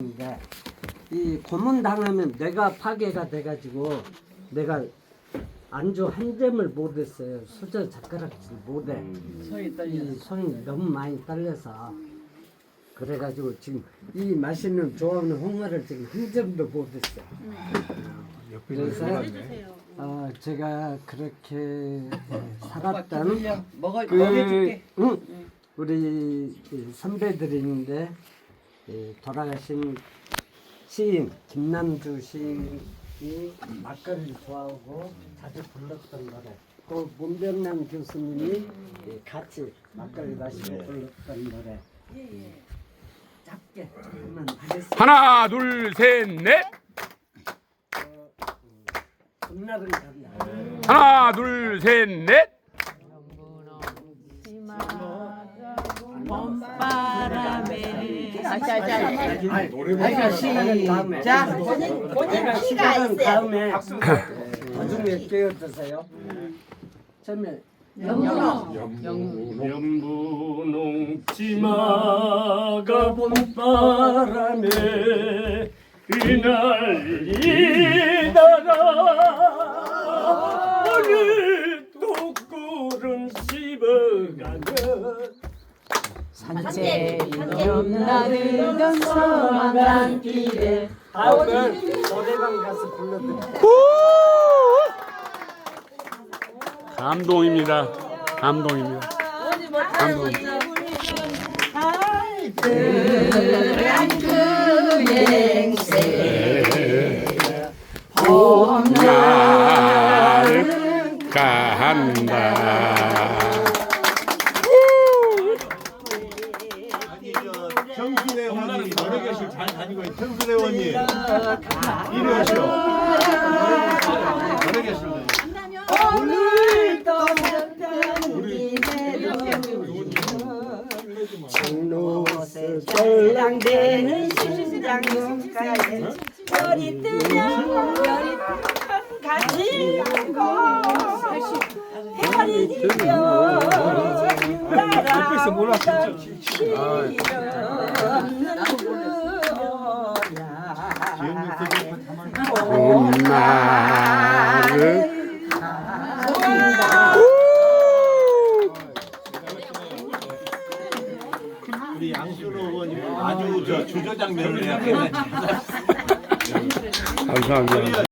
있는데 이 고문 당하면 뇌가 파괴가 돼가지고 내가 안주 한 점을 못했어요. 수저 젓가락질 못해. 손이 떨려. 이 손이 너무 많이 떨려서 그래가지고 지금 이 맛있는 좋아하는 홍어를 지금 한 점도 못했어요. 그래서 어, 제가 그렇게 예, 살았던. 먹어 그 먹여줄게. 응, 우리 이 선배들인데 이 돌아가신 시인 김남주 시인이 막걸리를 좋아하고 자주 불렀던 노래. 또 문병남 교수님이 이 같이 막걸리 마시고 불렀던 노래. 짧게 조금만 하겠습니다. 하나 둘 셋 넷. 금날은 간다. 하나 둘 셋 넷. 아자자 아이가 시간은 다음에. 자 본인 본인 시간은 다음에. 나중에 깨어드세요. 처음에 연분홍 치마가 봄바람에 휘날리다가 어느 독구름 씹어가는 산책이던 나르던 서만한 길에 다음은 노래방 가서 불러드릴게요. 감동입니다. 감동입니다. 감동. 봄날 간다. 정순회원님. 노래교실 잘 다니고 있는 정순회원님. 이리 오시오. 노래교실 장로스 쫄랑대는 심장가에 별이 뜨면 별이 뜨면 같이 가고 별이 뜨면 따라 봄 날을 우리 양순호 의원님 아주 저 주저 장면을 해야 감사합니다.